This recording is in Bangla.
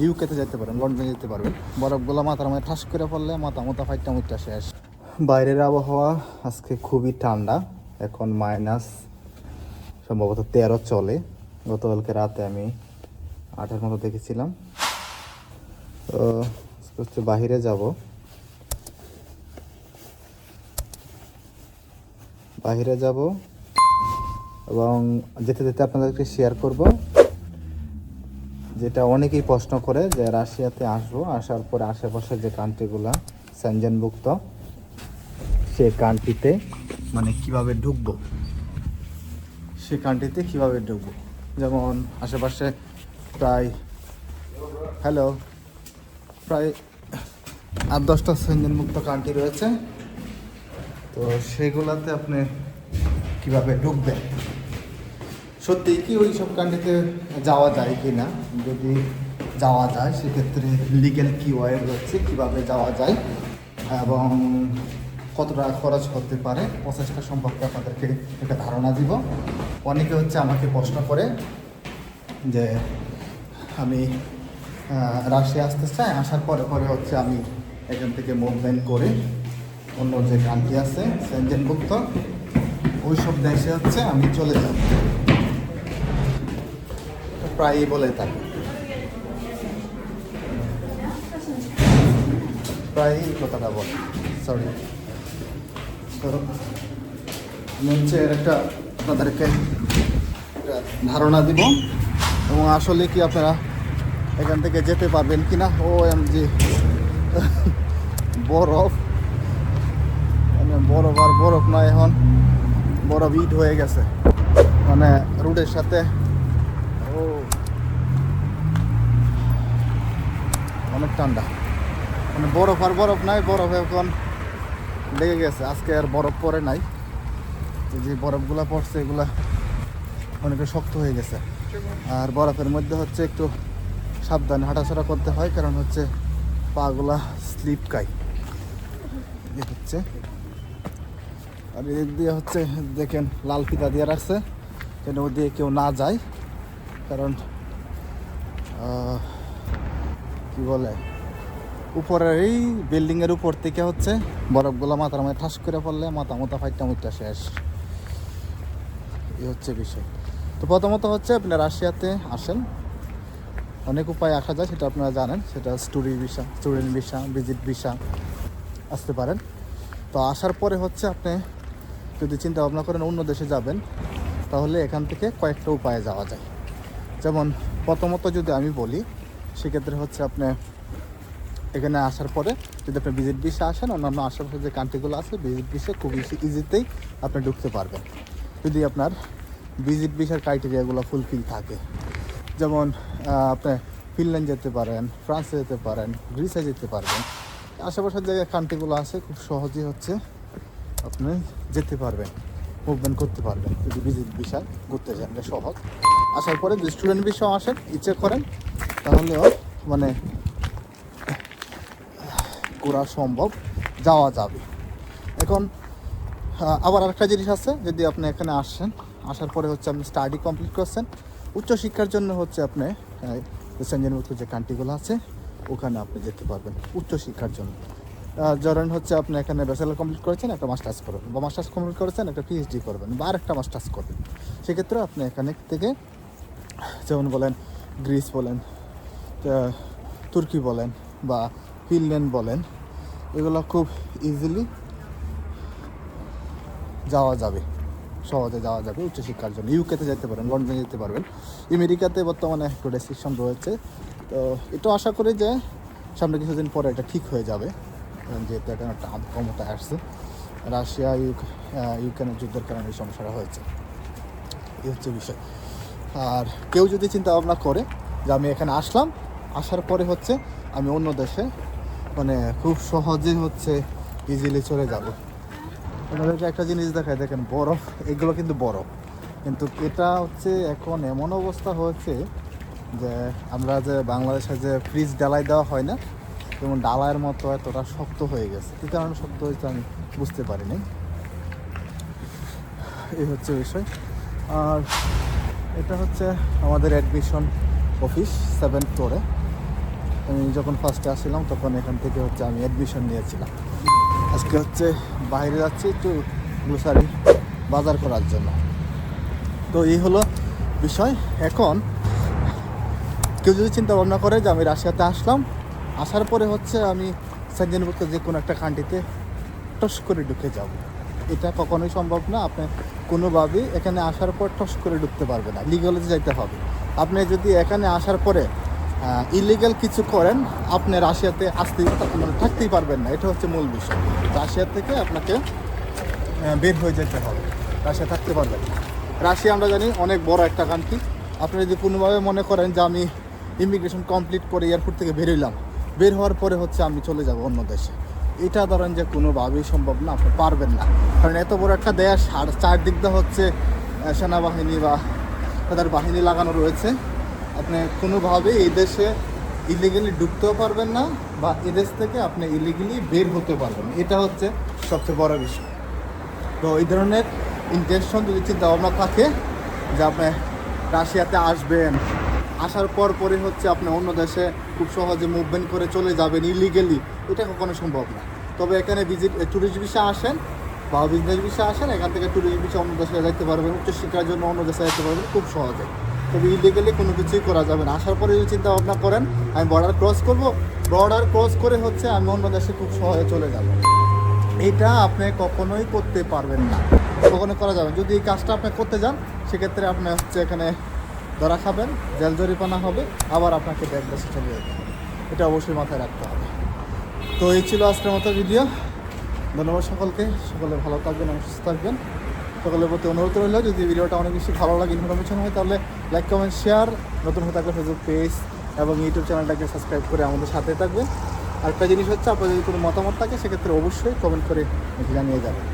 ইউকেতে যেতে পারেন, লন্ডনে যেতে পারবেন। বরফগুলো মাথার মধ্যে ঠাস করে পড়লে মাথা মাথা ফাইটটা মুইটা শেষ। বাইরের আবহাওয়া আজকে খুবই ঠান্ডা, এখন মাইনাস সম্ভবত তেরো চলে। গতকালকে রাতে আমি আটের মতো দেখেছিলাম। তো হচ্ছে বাহিরে যাব। বাহিরে যাব এবং যেতে যেতে আপনাদেরকে শেয়ার করব। যেটা অনেকেই প্রশ্ন করে যে রাশিয়াতে আসব, আসার পরে আশেপাশে যে কান্ট্রিগুলো স্যানজেনভুক্ত সে কান্ট্রিতে মানে কীভাবে ঢুকবো? সে কান্ট্রিতে কীভাবে ঢুকবো? যেমন আশেপাশে প্রায় হ্যালো প্রায় আট দশটা স্যানজেনমুক্ত কান্ট্রি রয়েছে। তো সেগুলাতে আপনি কীভাবে ঢুকবেন? সত্যি কি ওই সব কান্ট্রিতে যাওয়া যায় কি না যদি যাওয়া যায়, সেক্ষেত্রে লিগেল কি ওয়ে রয়েছে, কীভাবে যাওয়া যায়, এবং কত টাকা খরচ করতে পারে প্রচেষ্টা সম্পর্কে আপনাদেরকে একটা ধারণা দিব। অনেকে হচ্ছে আমাকে প্রশ্ন করে যে, আমি রাশিয়া আসতে চাই, আসার পরে পরে হচ্ছে আমি এখান থেকে মুভমেন্ট করে অন্য যে কান্ট্রি আছে সেনজেনভুক্ত ওই সব দেশে হচ্ছে আমি চলে যাব। প্রায়ই বলে থাকি। প্রায়ই কথাটা বলে। সরি তো আমি হচ্ছে এর একটা আপনাদেরকে একটা ধারণা দিব এবং আসলে কি আপনারা এখান থেকে যেতে পারবেন কি না ও এম জি বরফ। মানে বরফ আর বরফ নয় এখন। বরফ ইট হয়ে গেছে। মানে রোডের সাথে ও অনেক ঠান্ডা। মানে বরফ আর বরফ নাই, বরফ এখন লেগে গেছে। আজকে আর বরফ পড়ে নাই। যে বরফগুলা পড়ছে, এগুলা অনেকটা শক্ত হয়ে গেছে। আর বরফের মধ্যে হচ্ছে একটু সাবধানে হাঁটাচলা করতে হয়, কারণ হচ্ছে পাগুলা স্লিপ খায়। এই হচ্ছে। আর এদিক দিয়ে হচ্ছে, দেখেন, লাল ফিতা দিয়ে রাখছে, যেন ওই দিয়ে কেউ না যায়। কারণ কি বলে? উপরের এই বিল্ডিংয়ের উপর থেকে হচ্ছে বরফগুলো মাথার মধ্যে ঠাস করে পড়লে মাথা মাথা ফাইটটা মুইটা শেষ। এই হচ্ছে বিষয়। তো প্রথমত হচ্ছে আপনি রাশিয়াতে আসেন। অনেক উপায় আসা যায়, সেটা আপনারা জানেন। সেটা study visa, student visa, visit visa আসতে পারেন। তো আসার পরে হচ্ছে আপনি যদি চিন্তা ভাবনা করেন অন্য দেশে যাবেন, তাহলে এখান থেকে কয়েকটা উপায়ে যাওয়া যায়। যেমন প্রথমত যদি আমি বলি সেক্ষেত্রে হচ্ছে আপনি এখানে আসার পরে যদি আপনি ভিজিট ভিসা আসেন, অন্যান্য আশেপাশে যে কান্ট্রিগুলো আছে ভিজিট ভিসা খুব ইজিতেই আপনি ঢুকতে পারবেন। যদি আপনার ভিজিট ভিসার ক্রাইটেরিয়াগুলো ফুলফিল থাকে, যেমন আপনি ফিনল্যান্ড যেতে পারেন ফ্রান্সে যেতে পারেন গ্রিসে যেতে পারবেন আশেপাশের যে কান্ট্রিগুলো আছে, খুব সহজেই হচ্ছে আপনি যেতে পারবেন মুভমেন্ট করতে পারবেন, যদি ভিজিট ভিসা ঘুরতে যান সহজ। আসার পরে যদি স্টুডেন্ট ভিসাও আসেন, ইচ্ছে করেন তাহলেও মানে ঘোরা সম্ভব, যাওয়া যাবে। এখন আবার আরেকটা জিনিস আছে, যদি আপনি এখানে আসেন, আসার পরে হচ্ছে আপনি স্টাডি কমপ্লিট করছেন, উচ্চশিক্ষার জন্য হচ্ছে আপনি সেঞ্জনমুক্ত যে কান্ট্রিগুলো আছে, ওখানে আপনি যেতে পারবেন, উচ্চশিক্ষার জন্য। ধরেন হচ্ছে আপনি এখানে ব্যাচেলার কমপ্লিট করেছেন, একটা মাস্টার্স করবেন, বা মাস্টার্স কমপ্লিট করেছেন, একটা পিএইচডি করবেন, বা আরেকটা মাস্টার্স করবেন। সেক্ষেত্রে আপনি এখানে থেকে, যেমন বলেন গ্রিস বলেন তুর্কি বলেন বা ফিনল্যান্ড বলেন, এগুলো খুব ইজিলি যাওয়া যাবে, সহজে যাওয়া যাবে উচ্চশিক্ষার জন্য। ইউকেতে যেতে পারেন লন্ডনে যেতে পারবেন। আমেরিকাতে বর্তমানে একটু রেস্ট্রিকশন রয়েছে। তো এটা আশা করি যে সামনে কিছুদিন পরে এটা ঠিক হয়ে যাবে যেহেতু এখন একটা ক্ষমতায় আসছে, রাশিয়া, ইউক ইউক্রেনের যুদ্ধের কারণে এই সমস্যাটা হয়েছে। এই হচ্ছে বিষয়। আর কেউ যদি চিন্তা ভাবনা করে যে আমি এখানে আসলাম আসার পরে হচ্ছে আমি অন্য দেশে মানে খুব সহজে হচ্ছে ইজিলি চলে যাব। আপনাদেরকে একটা জিনিস দেখায় দেখেন বরফ, এগুলো কিন্তু বরফ। কিন্তু এটা হচ্ছে এখন এমন অবস্থা হয়েছে যে আমরা যে বাংলাদেশে যে ফ্রিজ ডালাই দেওয়া হয় না, যেমন ডালায়ের মতো এতটা শক্ত হয়ে গেছে। কী কারণে শক্ত হয়েছে আমি বুঝতে পারিনি। এই হচ্ছে বিষয়। আর এটা হচ্ছে আমাদের অ্যাডমিশন অফিস সেভেন ফ্লোরে আমি যখন ফার্স্টে আসছিলাম, তখন এখান থেকে হচ্ছে আমি অ্যাডমিশন নিয়েছিলাম। আজকে হচ্ছে বাইরে যাচ্ছি একটু গ্লোসারি বাজার করার জন্য। তো এই হলো বিষয়। এখন কেউ যদি চিন্তা ভাবনা করে যে আমি রাশিয়াতে আসলাম, আসার পরে হচ্ছে আমি সেঞ্জনভুক্ত যে কোনো একটা কান্ট্রিতে টস করে ঢুকে যাব। এটা কখনোই সম্ভব না। আপনি কোনোভাবেই এখানে আসার পর টস করে ঢুকতে পারবে না। লিগালিতে যাইতে হবে। আপনি যদি এখানে আসার পরে ইলিগাল কিছু করেন, আপনি রাশিয়াতে আসতেই মানে থাকতেই পারবেন না। এটা হচ্ছে মূল বিষয়। রাশিয়া থেকে আপনাকে বের হয়ে যেতে হবে। রাশিয়া থাকতে পারবেন না। রাশিয়া আমরা জানি অনেক বড় একটা কান্ট্রি আপনি যদি কোনোভাবে মনে করেন যে আমি ইমিগ্রেশন কমপ্লিট করে এয়ারপোর্ট থেকে বেরোইলাম বের হওয়ার পরে হচ্ছে আমি চলে যাব অন্য দেশে। এটা ধরেন যে কোনোভাবেই সম্ভব না, আপনি পারবেন না। কারণ এত বড় একটা দেশ, আর চারদিক দিয়ে হচ্ছে সেনাবাহিনী বা তাদের বাহিনী লাগানো রয়েছে। আপনি কোনোভাবেই এই দেশে ইলিগালি ঢুকতেও পারবেন না বা এদেশ থেকে আপনি ইলিগালি বের হতে পারবেন এটা হচ্ছে সবচেয়ে বড় বিষয়। তো এই ধরনের ইন্টেনশন যদি চিন্তা ভাবনা থাকে যে আপনি রাশিয়াতে আসবেন, আসার পর পরে হচ্ছে আপনি অন্য দেশে খুব সহজে মুভমেন্ট করে চলে যাবেন ইলিগেলি এটা কখনো সম্ভব না। তবে এখানে ভিজিট ট্যুরিস্ট ভিসা আসেন বা বিজনেস ভিসা আসেন, এখান থেকে ট্যুরিস্ট ভিসা অন্য দেশে যাইতে পারবেন, উচ্চশিক্ষার জন্য অন্য দেশে যেতে পারবেন, খুব সহজে। তবে ইলিগেলি কোনো কিছুই করা যাবে না। আসার পরে যদি চিন্তা ভাবনা করেন, আমি বর্ডার ক্রস করব। বর্ডার ক্রস করে হচ্ছে আমি অন্য দেশে খুব সহজে চলে যাব। এটা আপনি কখনোই করতে পারবেন না। কখনো করা যাবে। যদি এই কাজটা আপনি করতে যান, সেক্ষেত্রে আপনি হচ্ছে এখানে ধরা খাবেন, জেল জরিপানা হবে, আবার আপনাকে ব্যাগ দেশে চলে যেতে হবে। এটা অবশ্যই মাথায় রাখতে হবে। তো এই ছিল আজকের মতো ভিডিও ধন্যবাদ সকলকে। সকলে ভালো থাকবেন এবং সুস্থ থাকবেন। সকলের প্রতি অনুরোধ রইল, যদি ভিডিওটা অনেক বেশি ভালো লাগে ইনফরমেশন হয়, তাহলে লাইক কমেন্ট শেয়ার নতুন হয়ে থাকলে ফেসবুক পেজ এবং ইউটিউব চ্যানেলটাকে সাবস্ক্রাইব করে আমাদের সাথে থাকবেন। আর একটা জিনিস হচ্ছে, আপনার যদি কোনো মতামত থাকে, সেক্ষেত্রে অবশ্যই কমেন্ট করে জানিয়ে যাবেন।